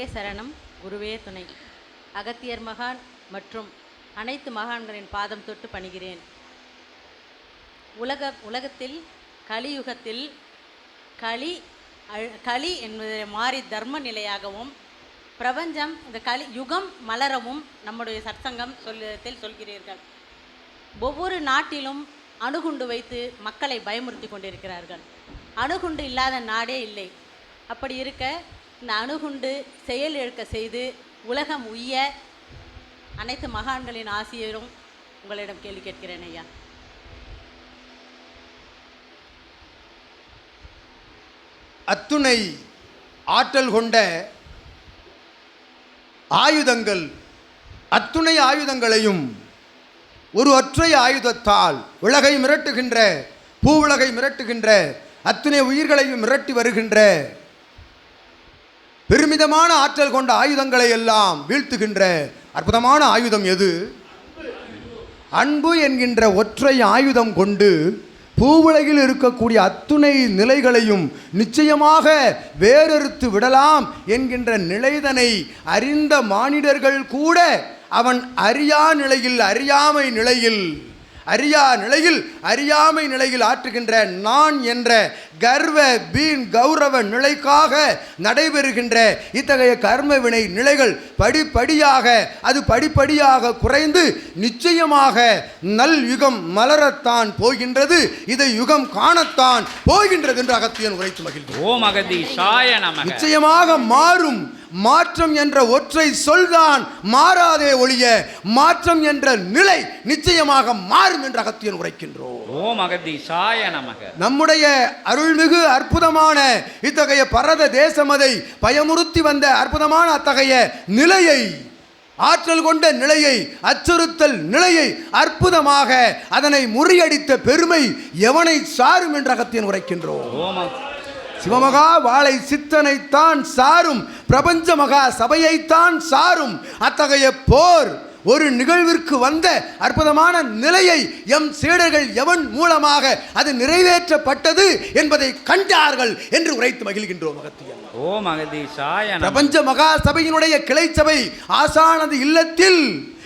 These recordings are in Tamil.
குருவே சரணம் குருவே துணை. அகத்தியர் மகான் மற்றும் அனைத்து மகான்களின் பாதம் தொட்டு பணிகிறேன். உலக உலகத்தில் கலியுகத்தில் களி களி என்பது மாறி தர்ம நிலையாகவும் பிரபஞ்சம் இந்த களி யுகம் மலரவும் நம்முடைய சத்சங்கம் சொல்லத்தில் சொல்கிறீர்கள். ஒவ்வொரு நாட்டிலும் அணுகுண்டு வைத்து மக்களை பயமுறுத்தி கொண்டிருக்கிறார்கள். அணுகுண்டு இல்லாத நாடே இல்லை. அப்படி இருக்க அணுகுண்டு செயல் இழக்க செய்து உலகம் உய்ய அனைத்து மகான்களின் ஆசிரியரும் உங்களிடம் கேள்வி கேட்கிறேன் ஐயா. அத்துணை ஆற்றல் கொண்ட ஆயுதங்கள் அத்துணை ஆயுதங்களையும் ஒரு ஒற்றை ஆயுதத்தால் உலகை மிரட்டுகின்ற பூவுலகை மிரட்டுகின்ற அத்துணை உயிர்களையும் மிரட்டி வருகின்ற பெருமிதமான ஆற்றல் கொண்ட ஆயுதங்களை எல்லாம் வீழ்த்துகின்ற அற்புதமான ஆயுதம் எது? அன்பு என்கின்ற ஒற்றை ஆயுதம் கொண்டு பூவுலகில் இருக்கக்கூடிய அத்துணை நிலைகளையும் நிச்சயமாக வேறறுத்து விடலாம் என்கின்ற நிலைதனை அறிந்த மானிடர்கள் கூட அவன் அறியா நிலையில் அறியாமை நிலையில் அறியா நிலையில் அறியாமை நிலையில் ஆற்றுகின்ற நான் என்ற கர்வ பீன் கௌரவ நிலைக்காக நடைபெறுகின்ற இத்தகைய கர்ம வினை நிலைகள் படிப்படியாக அது படிப்படியாக குறைந்து நிச்சயமாக நல் யுகம் மலரத்தான் போகின்றது. இதை யுகம் காணத்தான் போகின்றது என்று அகத்தியன் உரைத்து மகிழ்ந்தோம் ஓம் நமக. நிச்சயமாக மாறும். மாற்றம் என்ற ஒற்றை சொல்தான் மாறாதே ஒழிய மாற்றம் என்ற நிலை நிச்சயமாக மாறும் என்று அகத்தியன் உரைக்கின்றோம். ஓம் அகதீஷாய நமக. நம்முடைய அருள்மிகு அற்புதமான இத்தகைய பரத தேசமதை பயமுறுத்தி வந்த அற்புதமான அத்தகைய நிலையை ஆற்றல் கொண்ட நிலையை அச்சுறுத்தல் நிலையை அற்புதமாக அதனை முறியடித்த பெருமை எவனை சாரும் என்ற அகத்தியன் உரைக்கின்றோம். சிவமகா வாழை சித்தனைத்தான் சாரும் பிரபஞ்ச மகா சபையைத்தான் சாரும். அத்தகைய போர் ஒரு நிகழ்விற்கு வந்த அற்புதமான நிலையை எம் சீடர்கள் எவன் மூலமாக அது நிறைவேற்றப்பட்டது என்பதை கண்டார்கள் என்று உரைத்து மகிழ்கின்றோம் அகதீஷாய நமக பிரபஞ்ச மகா சபையினுடைய கிளை சபை ஆசானது இல்லத்தில்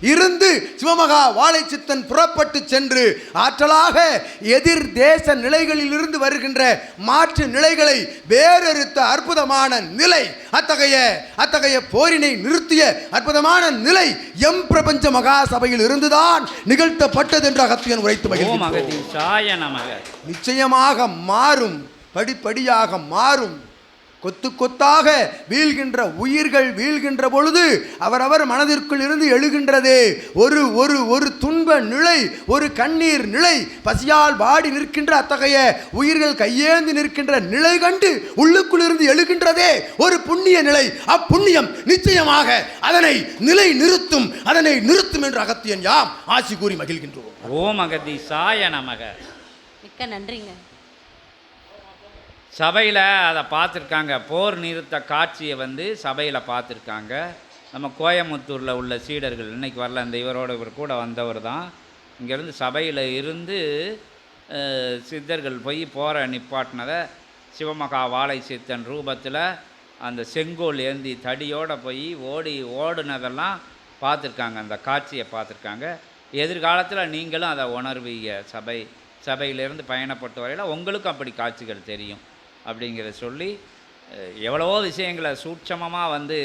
இருந்து சிவமகா வாழைச்சித்தன் புறப்பட்டு சென்று ஆற்றலாக எதிர் தேச நிலைகளில் இருந்து வருகின்ற மாற்று நிலைகளை வேறறுத்த அற்புதமான நிலை அத்தகைய அத்தகைய போரினை நிறுத்திய அற்புதமான நிலை எம் பிரபஞ்ச மகா சபையில் இருந்துதான் நிகழ்த்தப்பட்டது என்று அகத்தியன் உரைத்து நமக. நிச்சயமாக மாறும் படிப்படியாக மாறும். கொத்து கொத்தாக வீழ்கின்ற உயிர்கள் வீழ்கின்ற பொழுது அவரவர் மனதிற்குள் இருந்து எழுகின்றதே. ஒரு ஒரு ஒரு துன்ப நிலை ஒரு கண்ணீர் நிலை பசியால் வாடி நிற்கின்ற அத்தகைய உயிர்கள் கையேந்தி நிற்கின்ற நிலை கண்டு உள்ளுக்குள் இருந்து எழுகின்றதே ஒரு புண்ணிய நிலை. அப்புண்ணியம் நிச்சயமாக அதனை நிலை நிறுத்தும் அதனை நிறுத்தும் என்று அகத்தியன் யாம் ஆசி கூறி மகிழ்கின்றோம். ஓம் அகதீஷாய நமக. மிக்க நன்றிங்க. சபையில் அதை பார்த்துருக்காங்க. போர் நிறுத்த காட்சியை வந்து சபையில் பார்த்துருக்காங்க. நம்ம கோயமுத்தூரில் உள்ள சீடர்கள் இன்றைக்கி வரல இந்த இவரோட இவர் கூட வந்தவர் தான். இங்கேருந்து சபையில் இருந்து சித்தர்கள் போய் போகிற நிப்பாட்டினதை சிவமகா வாழை சித்தன் ரூபத்தில் அந்த செங்கோல் ஏந்தி தடியோடு போய் ஓடி ஓடுனதெல்லாம் பார்த்துருக்காங்க. அந்த காட்சியை பார்த்துருக்காங்க. எதிர்காலத்தில் நீங்களும் அதை உணர்வீங்க. சபை சபையிலேருந்து பயணப்பட்டு வரையில் உங்களுக்கும் அப்படி காட்சிகள் தெரியும். அப்படிங்கிற சொல்லி எவ்வளவோ விஷயங்களை சூட்சமமாக வந்து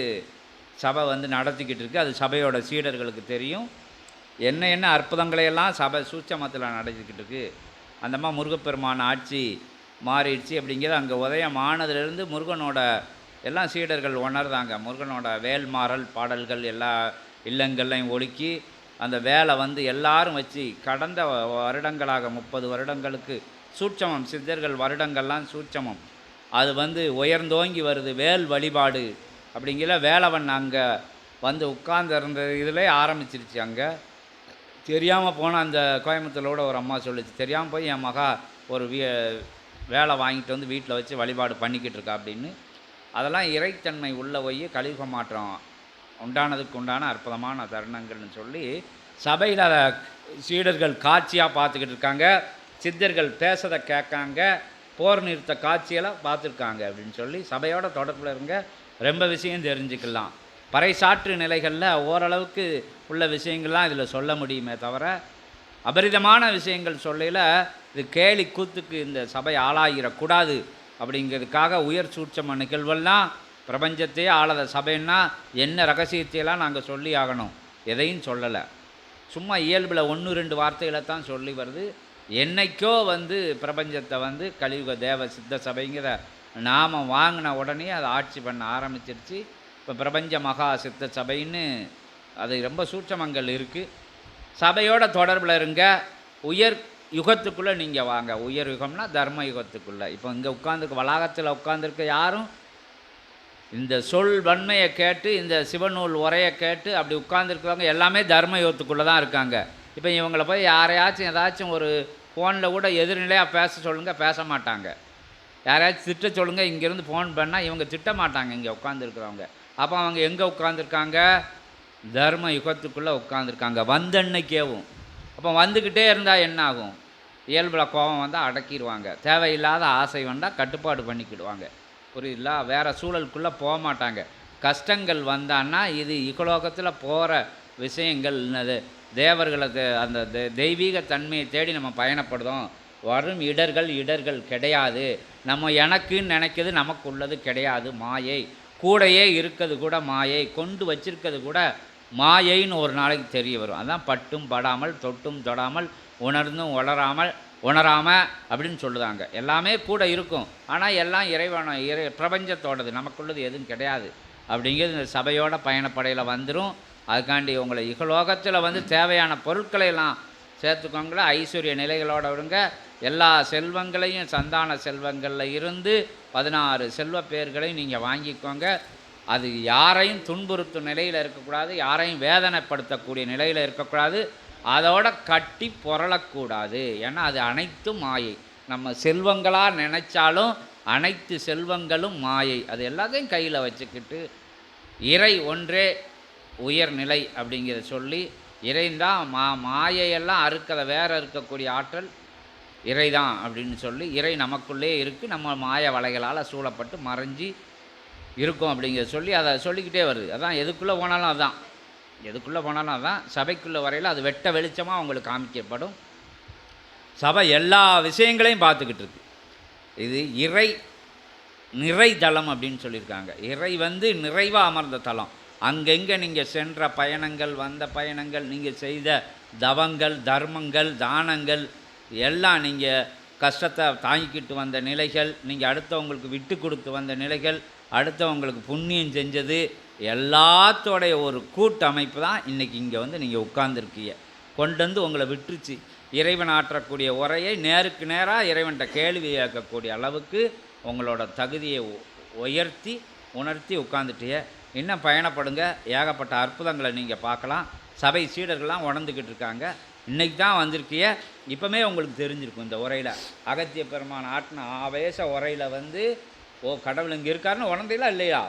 சபை வந்து நடத்திக்கிட்டு இருக்குது அது சபையோட சீடர்களுக்கு தெரியும். என்ன என்ன அற்புதங்களையெல்லாம் சபை சூட்சமத்தில் நடத்திக்கிட்டு இருக்குது அந்த மாதிரி முருகப்பெருமான் ஆட்சி மாறிடுச்சு அப்படிங்கிறது அங்கே உதயம் ஆனதுலேருந்து முருகனோட எல்லாம் சீடர்கள் உணர்ந்தாங்க. முருகனோட வேல்மாறல் பாடல்கள் எல்லா இல்லங்கள்லையும் ஒழுக்கி அந்த வேலை வந்து எல்லாரும் வச்சு கடந்த வருடங்களாக முப்பது வருடங்களுக்கு சூட்சமம் சித்தர்கள் வருடங்கள்லாம் சூட்சமம். அது வந்து உயர்ந்தோங்கி வருது வேல் வழிபாடு அப்படிங்கிற வேலவன் அங்கே வந்து உட்கார்ந்துருந்த இதில் ஆரம்பிச்சிருச்சு அங்கே. தெரியாமல் போன அந்த கோயம்புத்தூரோட ஒரு அம்மா சொல்லுச்சு தெரியாமல் போய் என் மகா ஒரு வீ வேலை வாங்கிட்டு வந்து வீட்டில் வச்சு வழிபாடு பண்ணிக்கிட்டு இருக்கா அப்படின்னு. அதெல்லாம் இறைத்தன்மை உள்ள போய் கலியுக மாற்றம் உண்டானதுக்கு உண்டான அற்புதமான தருணங்கள்னு சொல்லி சபையில் சீடர்கள் காட்சியாக பார்த்துக்கிட்டு இருக்காங்க சித்தர்கள் பேசுறதை கேட்காங்க போர் நிறுத்த காட்சியெல்லாம் பார்த்துருக்காங்க அப்படின்னு சொல்லி சபையோட தொடர்பில் இருங்க. ரொம்ப விஷயம் தெரிஞ்சுக்கலாம். பறைசாற்று நிலைகளில் ஓரளவுக்கு உள்ள விஷயங்கள்லாம் இதில் சொல்ல முடியுமே தவிர அபரிதமான விஷயங்கள் சொல்லையில் இது கேலி கூத்துக்கு இந்த சபை ஆளாகிடக்கூடாது அப்படிங்கிறதுக்காக உயர் சூட்சம நிகழ்வெல்லாம் பிரபஞ்சத்தையே ஆளாத சபைன்னா என்ன ரகசியத்தையெல்லாம் நாங்கள் சொல்லி ஆகணும்? எதையும் சொல்லலை. சும்மா இயல்பில் ஒன்று ரெண்டு வார்த்தைகளை தான் சொல்லி வருது. என்னைக்கோ வந்து பிரபஞ்சத்தை வந்து கலியுக தேவ சித்த சபைங்கிற நாமம் வாங்கின உடனே அதை ஆட்சி பண்ண ஆரம்பிச்சிருச்சு. இப்போ பிரபஞ்ச மகா சித்த சபைன்னு அது ரொம்ப சூட்சமங்கள் இருக்குது சபையோட தொடர்பில் இருங்க. உயர் யுகத்துக்குள்ளே நீங்கள் வாங்க. உயர் யுகம்னா தர்ம யுகத்துக்குள்ளே. இப்போ இங்கே உட்காந்துருக்கு வளாகத்தில் உட்காந்துருக்க யாரும் இந்த சொல் வன்மையை கேட்டு இந்த சிவநூல் உரையை கேட்டு அப்படி உட்காந்துருக்கிறவங்க எல்லாமே தர்ம யுகத்துக்குள்ளே தான் இருக்காங்க. இப்போ இவங்களை போய் யாரையாச்சும் ஏதாச்சும் ஒரு ஃபோனில் கூட எதிர்நிலையாக பேச சொல்லுங்கள் பேச மாட்டாங்க. யாரையாச்சும் திட்ட சொல்லுங்கள் இங்கேருந்து ஃபோன் பண்ணால் இவங்க திட்ட மாட்டாங்க இங்கே உட்காந்துருக்குறவங்க அப்போ அவங்க எங்கே உட்காந்துருக்காங்க தர்ம யுகத்துக்குள்ளே உட்காந்துருக்காங்க வந்தன்னைக்கேவும். அப்போ வந்துக்கிட்டே இருந்தால் என்ன ஆகும் இயல்பில் கோபம் வந்தால் அடக்கிடுவாங்க தேவையில்லாத ஆசை வந்தால் கட்டுப்பாடு பண்ணிக்கிடுவாங்க. புரியுதுங்களா வேறு சூழலுக்குள்ளே போக மாட்டாங்க. கஷ்டங்கள் வந்தான்னா இது இகலோகத்தில் போகிற விஷயங்கள் என்னது? தேவர்களது அந்த தெ- தெய்வீக தன்மையை தேடி நம்ம பயணப்படுதோம் வரும் இடர்கள் இடர்கள் கிடையாது. நம்ம எனக்குன்னு நினைக்கிறது நமக்கு உள்ளது கிடையாது. மாயை. கூடையே இருக்கிறது கூட மாயை. கொண்டு வச்சிருக்கிறது கூட மாயைன்னு ஒரு நாளைக்கு தெரிய வரும். அதான் பட்டும் படாமல் தொட்டும் தொடாமல் உணர்ந்தும் உணராமல் அப்படின்னு சொல்லுதாங்க. எல்லாமே கூட இருக்கும். ஆனால் எல்லாம் இறைவன இறை பிரபஞ்சத்தோடது. நமக்குள்ளது எதுவும் கிடையாது. அப்படிங்கிறது இந்த சபையோட பயணப்படையில் வந்துடும் அதுக்காண்டி உங்களை இகலோகத்தில் வந்து தேவையான பொருட்களை எல்லாம் சேர்த்துக்கோங்களேன் ஐஸ்வர்ய நிலைகளோட விடுங்க எல்லா செல்வங்களையும் சந்தான செல்வங்களில் இருந்து பதினாறு செல்வ பேர்களையும் நீங்கள் வாங்கிக்கோங்க. அது யாரையும் துன்புறுத்தும் நிலையில் இருக்கக்கூடாது யாரையும் வேதனைப்படுத்தக்கூடிய நிலையில் இருக்கக்கூடாது. அதோட கட்டி புரளக்கூடாது. ஏன்னா அது அனைத்தும் மாயை. நம்ம செல்வங்களாக நினைச்சாலும் அனைத்து செல்வங்களும் மாயை. அது எல்லாத்தையும் கையில் வச்சுக்கிட்டு இறை ஒன்றே உயர்நிலை அப்படிங்கிறத சொல்லி இறைந்தான் மா மாயையெல்லாம் அறுக்கதை வேற இருக்கக்கூடிய ஆற்றல் இறைதான் அப்படின்னு சொல்லி இறை நமக்குள்ளே இருக்குது நம்ம மாய வலைகளால் சூழப்பட்டு மறைஞ்சி இருக்கும் அப்படிங்கிறத சொல்லி அதை சொல்லிக்கிட்டே வருது. அதான் எதுக்குள்ளே போனாலும் அதான். எதுக்குள்ளே போனாலும் அதான். சபைக்குள்ளே வரையில் அது வெட்ட வெளிச்சமாக அவங்களுக்கு காமிக்கப்படும். சபை எல்லா விஷயங்களையும் பார்த்துக்கிட்டு இருக்கு. இது இறை நிறை தளம் அப்படின்னு சொல்லியிருக்காங்க. இறை வந்து நிறைவாக அமர்ந்த தலம் அங்கெங்கே நீங்கள் சென்ற பயணங்கள் வந்த பயணங்கள் நீங்கள் செய்த தவங்கள் தர்மங்கள் தானங்கள் எல்லாம் நீங்கள் கஷ்டத்தை தாங்கிக்கிட்டு வந்த நிலைகள் நீங்கள் அடுத்தவங்களுக்கு விட்டு கொடுத்து வந்த நிலைகள் அடுத்தவங்களுக்கு புண்ணியம் செஞ்சது எல்லாத்தோடைய ஒரு கூட்டமைப்பு தான் இன்றைக்கி இங்கே வந்து நீங்கள் உட்கார்ந்துருக்கீங்க. கொண்டு வந்து உங்களை விட்டுருச்சு. இறைவன் ஆற்றக்கூடிய உரையை நேருக்கு நேராக இறைவன்கிட்ட கேள்வி கேட்கக்கூடிய அளவுக்கு உங்களோட தகுதியை உயர்த்தி உணர்த்தி உட்காந்துட்டிய இன்னும் பயணப்படுங்க? ஏகப்பட்ட அற்புதங்களை நீங்கள் பார்க்கலாம். சபை சீடர்கள்லாம் உணர்ந்துக்கிட்டு இருக்காங்க. இன்றைக்கி தான் வந்திருக்கிய இப்போமே உங்களுக்கு தெரிஞ்சிருக்கும் இந்த உரையில். அகத்திய பெருமான் ஆட்டின ஆவேச உரையில் வந்து ஓ கடவுள் இங்கே இருக்காருன்னு உணர்ந்தீங்களா இல்லையா?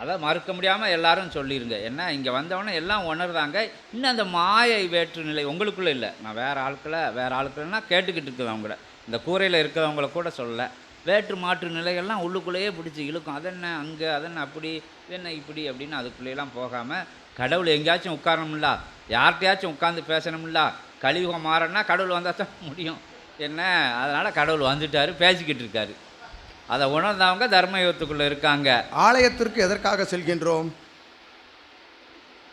அதை மறுக்க முடியாமல் எல்லாரும் சொல்லிடுங்க என்ன இங்கே வந்தவொடனே எல்லாம் உணர்றாங்க. இன்னும் அந்த மாயை வேற்று நிலை உங்களுக்குள்ளே இல்லை. நான் வேறு ஆட்களை வேறு ஆட்கள்னா கேட்டுக்கிட்டு இருக்குது அவங்கள இந்த கூரையில் இருக்கிறவங்கள கூட சொல்லலை. வேற்று மாற்று நிலைகள்லாம் உள்ளுக்குள்ளேயே பிடிச்சி இழுக்கும். அதென்ன அங்கே அதென்ன அப்படி என்ன இப்படி அப்படின்னு அதுக்குள்ளேயெல்லாம் போகாமல் கடவுள் எங்கேயாச்சும் உட்காரணும்ல. யார்கிட்டயாச்சும் உட்காந்து பேசணும்ல. கலியுகம் மாறன்னா கடவுள் வந்தால் தான் முடியும். என்ன? அதனால் கடவுள் வந்துட்டார் பேசிக்கிட்டு இருக்காரு. அதை உணர்ந்தவங்க தர்மயுகத்துக்குள்ளே இருக்காங்க. ஆலயத்திற்கு எதற்காக செல்கின்றோம்?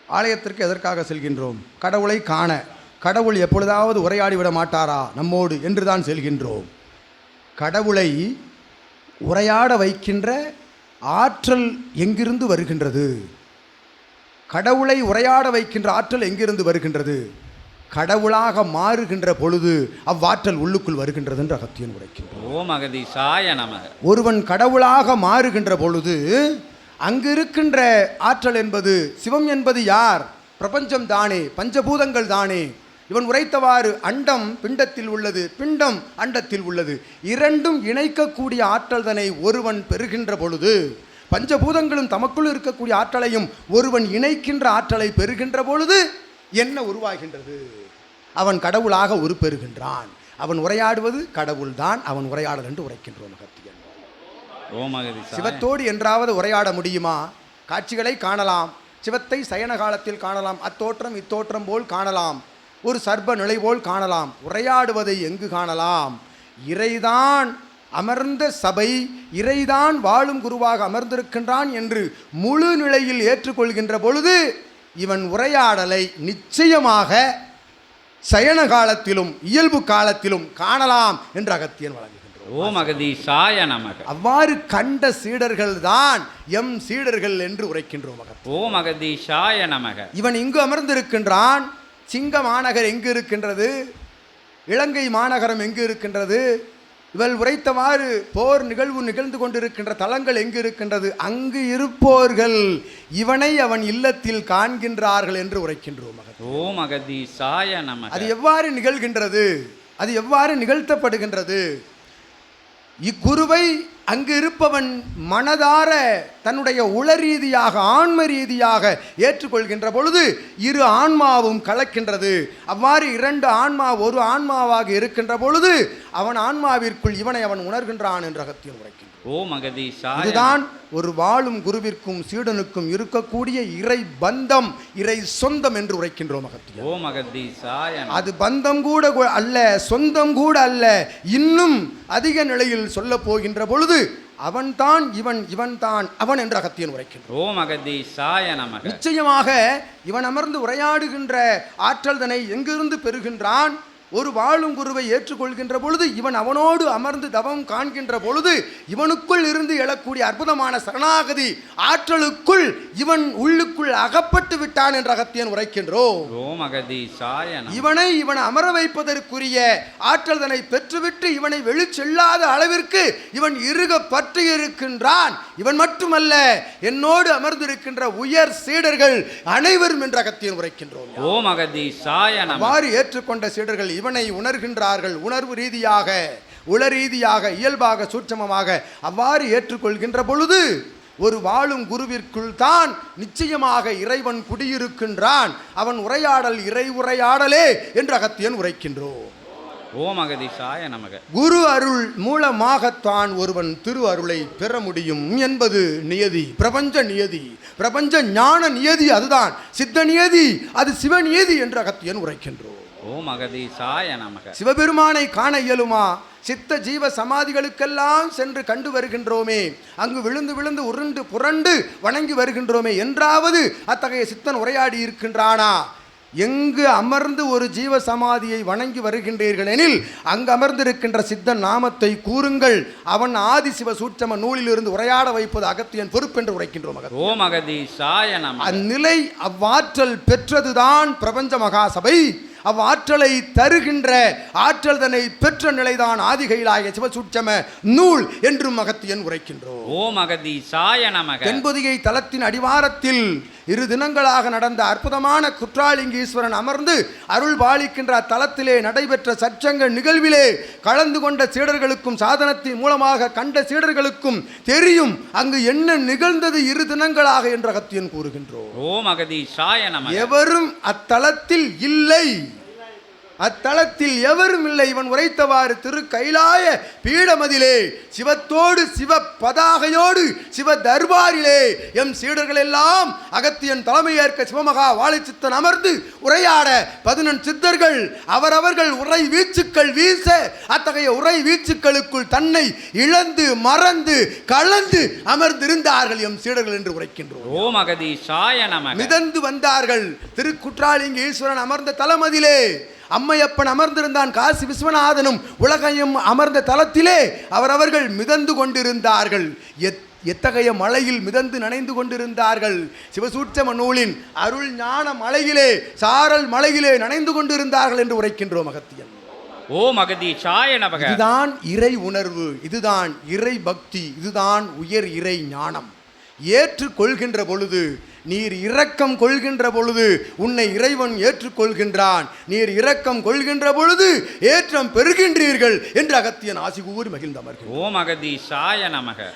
ஆலயத்திற்கு எதற்காக செல்கின்றோம்? கடவுளை காண. கடவுள் எப்பொழுதாவது உரையாடி விட மாட்டாரா? நம்மோடு என்றுதான் செல்கின்றோம். கடவுளை உரையாட வைக்கின்ற ஆற்றல் எங்கிருந்து வருகின்றது? கடவுளை உரையாட வைக்கின்ற ஆற்றல் எங்கிருந்து வருகின்றது? கடவுளாக மாறுகின்ற பொழுது அவ்வாற்றல் உள்ளுக்குள் வருகின்றது என்று அகத்தியன் உரைக்கின்றார் ஓம் அகதீசாய ஒருவன் கடவுளாக மாறுகின்ற பொழுது அங்கு இருக்கின்ற ஆற்றல் என்பது சிவம் என்பது யார்? பிரபஞ்சம் தானே பஞ்சபூதங்கள் தானே இவன் உரைத்தவாறு அண்டம் பிண்டத்தில் உள்ளது பிண்டம் அண்டத்தில் உள்ளது. இரண்டும் இணைக்கக்கூடிய ஆற்றல் தனை ஒருவன் பெறுகின்ற பொழுது பஞ்சபூதங்களும் தமக்குள் இருக்கக்கூடிய ஆற்றலையும் ஒருவன் இணைக்கின்ற ஆற்றலை பெறுகின்ற பொழுது என்ன உருவாகின்றது? அவன் கடவுளாக உருப்பெறுகின்றான். அவன் உரையாடுவது கடவுள்தான் அவன் உரையாடல் என்று உரைக்கின்றோம் சாய சிவத்தோடு என்றாவது உரையாட முடியுமா? காட்சிகளை காணலாம். சிவத்தை சயன காலத்தில் காணலாம். அத்தோற்றம் இத்தோற்றம் போல் காணலாம். ஒரு சர்ப்ப நிலை போல் காணலாம். உரையாடுவதை எங்கு காணலாம்? இறைதான் அமர்ந்த சபை இறைதான் வாழும் குருவாக அமர்ந்திருக்கின்றான் என்று முழு நிலையில் ஏற்றுக்கொள்கின்ற பொழுது இவன் உரையாடலை நிச்சயமாக சயன காலத்திலும் இயல்பு காலத்திலும் காணலாம் என்று அகத்தியன் வழங்குகின்றான். ஓம் சாய நமக. அவ்வாறு கண்ட சீடர்கள் தான் எம் சீடர்கள் என்று உரைக்கின்றோம் ஓம் சாய நமக. இவன் இங்கு அமர்ந்திருக்கின்றான். சிங்க மாநகர் எங்கு இருக்கின்றது? இலங்கை மாநகரம் எங்கு இருக்கின்றது? இவள் உரைத்தவாறு போர் நிகழ்வு நிகழ்ந்து கொண்டிருக்கின்ற தலங்கள் எங்கு இருக்கின்றது? அங்கு இருப்போர்கள். இவனை அவன் இல்லத்தில் காண்கின்றார்கள் என்று உரைக்கின்றோம் அகதி சாய நமக. அது எவ்வாறு நிகழ்கின்றது? அது எவ்வாறு நிகழ்த்தப்படுகின்றது? இக்குருவை அங்கு இருப்பவன் மனதார தன்னுடைய உள ரீதியாக ஆன்ம ரீதியாக ஏற்றுக்கொள்கின்ற பொழுது இரு ஆன்மாவும் கலக்கின்றது. அவ்வாறு இரண்டு ஆன்மா ஒரு ஆன்மாவாக இருக்கின்ற பொழுது அவன் ஆன்மாவிற்குள் இவனை அவன் உணர்கின்றான் என்று அகத்தியம் உரைக்கின்றான். ஓம் அகதி சாய இதுதான் ஒரு வாழும் குருவிற்கும் சீடனுக்கும் இருக்கக்கூடிய இறை பந்தம் இறை சொந்தம் என்று உரைக்கின்றோம் அகதி சாய நமக. அது பந்தம் கூட அல்ல சொந்தம் கூட அல்ல இன்னும் அதிக நிலையில் சொல்ல போகின்ற பொழுது அவன்தான் இவன் இவன்தான் அவன் என்று அகத்தியன் உரைக்கின்றான். ஓம் நிச்சயமாக இவன் அமர்ந்து உரையாடுகின்ற ஆற்றல் தன்னை எங்கிருந்து பெறுகின்றான்? ஒரு வாழும் குருவை ஏற்றுக்கொள்கின்ற பொழுது இவன் அவனோடு அமர்ந்து தவம் காண்கின்ற பொழுது இவனுக்குள் இருந்து எழக்கூடிய அற்புதமான சரணாகதி ஆற்றலுக்குள் இவன் உள்ளுக்குள் அகப்பட்டு விட்டான் என்ற அகத்தியன் உரைக்கின்றோம். இவனை இவன் அமர வைப்பதற்குரிய ஆற்றல் தன்னை பெற்றுவிட்டு இவனை வெளிச்செல்லாத அளவிற்கு இவன் இறுக பற்றி இருக்கின்றான். இவன் மட்டுமல்ல என்னோடு அமர்ந்திருக்கின்ற உயர் சீடர்கள் அனைவரும் என்ற அகத்தியன் உரைக்கின்றோம். ஓம் அகதி ஏற்றுக்கொண்ட சீடர்கள் இவனை உணர்கின்றார்கள் உணர்வு ரீதியாக உள ரீதியாக இயல்பாக சூட்சமமாக அவ்வாறு ஏற்றுக்கொள்கின்ற பொழுது ஒரு வாழும் குருவிற்குள் தான் நிச்சயமாக இறைவன் குடியிருக்கின்றான். அவன் உரையாடல் இறை உரையாடலே என்று அகத்தியன் உரைக்கின்றோம். ஓம் அகதி சாய நமக. குரு அருள் மூலமாகத்தான் ஒருவன் திரு அருளை பெற முடியும் என்பது நியதி பிரபஞ்ச நியதி. பிரபஞ்ச ஞான நியதி அதுதான். சித்த நியதி அது சிவ நியதி என்று அகத்தியன் உரைக்கின்றோம். ஓம் அகதி சாய நமக. சிவபெருமானை காண இயலுமா? சித்த ஜீவ சமாதிகளுக்கெல்லாம் சென்று கண்டு வருகின்றோமே. அங்கு விழுந்து விழுந்து உருண்டு புரண்டு வணங்கி வருகின்றோமே. என்றாவது அத்தகைய சித்தன் உரையாடி இருக்கின்றானா? எங்கு அமர்ந்து ஒரு ஜீவ சமாதியை வணங்கி வருகின்றீர்கள் எனில் அங்கு அமர்ந்திருக்கின்ற சித்தன் நாமத்தை கூறுங்கள். அவன் ஆதி சிவ சூட்சம நூலிலிருந்து உரையாட வைப்பது அகத்தியன் உரைக்கின்றோம். ஓம் அகதி சாய நமக. அந்நிலை அவ்வாற்றல் பெற்றதுதான் பிரபஞ்ச மகாசபை. அவ்வாற்றலை தருகின்ற ஆற்றல் தன்னை பெற்ற நிலைதான் ஆதிகையிலாய சிவசூட்சம நூல் என்றும் அகத்தியன் உரைக்கின்றோம். ஓம் அகதி சாய நமக. தென்பொதிகை தலத்தின் அடிவாரத்தில் இரு தினங்களாக நடந்த அற்புதமான குற்றாலிங்கீஸ்வரன் அமர்ந்து அருள் பாலிக்கின்ற அத்தலத்திலே நடைபெற்ற சச்சங்க நிகழ்விலே கலந்து கொண்ட சீடர்களுக்கும் சாதனத்தின் மூலமாக கண்ட சீடர்களுக்கும் தெரியும் அங்கு என்ன நிகழ்ந்தது இரு தினங்களாக என்று அகத்தியன் கூறுகின்றோம். ஓம் அகதி எவரும் அத்தலத்தில் இல்லை. அத்தலத்தில் எவரும் இல்லை. இவன் உரைத்தவாறு திரு கைலாய பீடமதிலே சிவத்தோடு சிவ பதாகையோடு சிவ தர்பாரிலே எம் சீடர்கள் எல்லாம் அகத்தியன் தலைமையேற்க சிவமகா வாழைச்சித்தன் அமர்ந்து உரையாட பதினெண் சித்தர்கள் அவரவர்கள் உரை வீச்சுக்கள் வீச அத்தகைய உரை வீச்சுக்களுக்குள் தன்னை இழந்து மறந்து கலந்து அமர்ந்திருந்தார்கள் எம் சீடர்கள் என்று உரைக்கின்றோம். ஓம் அகதி மிதந்து வந்தார்கள். திருக்குற்றாலிங்க ஈஸ்வரன் அமர்ந்த தலமதிலே. அம்மையப்பன் அமர்ந்திருந்தான் காசி விஸ்வநாதனும் உலகையும் அமர்ந்த தலத்திலே அவரவர்கள் மிதந்து கொண்டிருந்தார்கள். எத் எத்தகைய மலையில் மிதந்து நனைந்து கொண்டிருந்தார்கள்? சிவசூட்சம நூலின் அருள் ஞான மலையிலே சாரல் மலையிலே நனைந்து கொண்டிருந்தார்கள் என்று உரைக்கின்றோம் அகத்தியன் ஓம் அகதி சாய நமக. இதுதான் இறை உணர்வு இதுதான் இறை பக்தி இதுதான் உயர் இறை ஞானம். ஏற்றுக்கொள்கின்ற பொழுது நீர் இரக்கம் கொள்கின்ற பொழுது உன்னை இறைவன் ஏற்றுக்கொள்கின்றான். நீர் இரக்கம் கொள்கின்ற பொழுது ஏற்றம் பெறுகின்றீர்கள் என்று அகத்தியன் ஆசி கூறி மகிழ்ந்தமர்கள். ஓம் அகதி சாய நமக.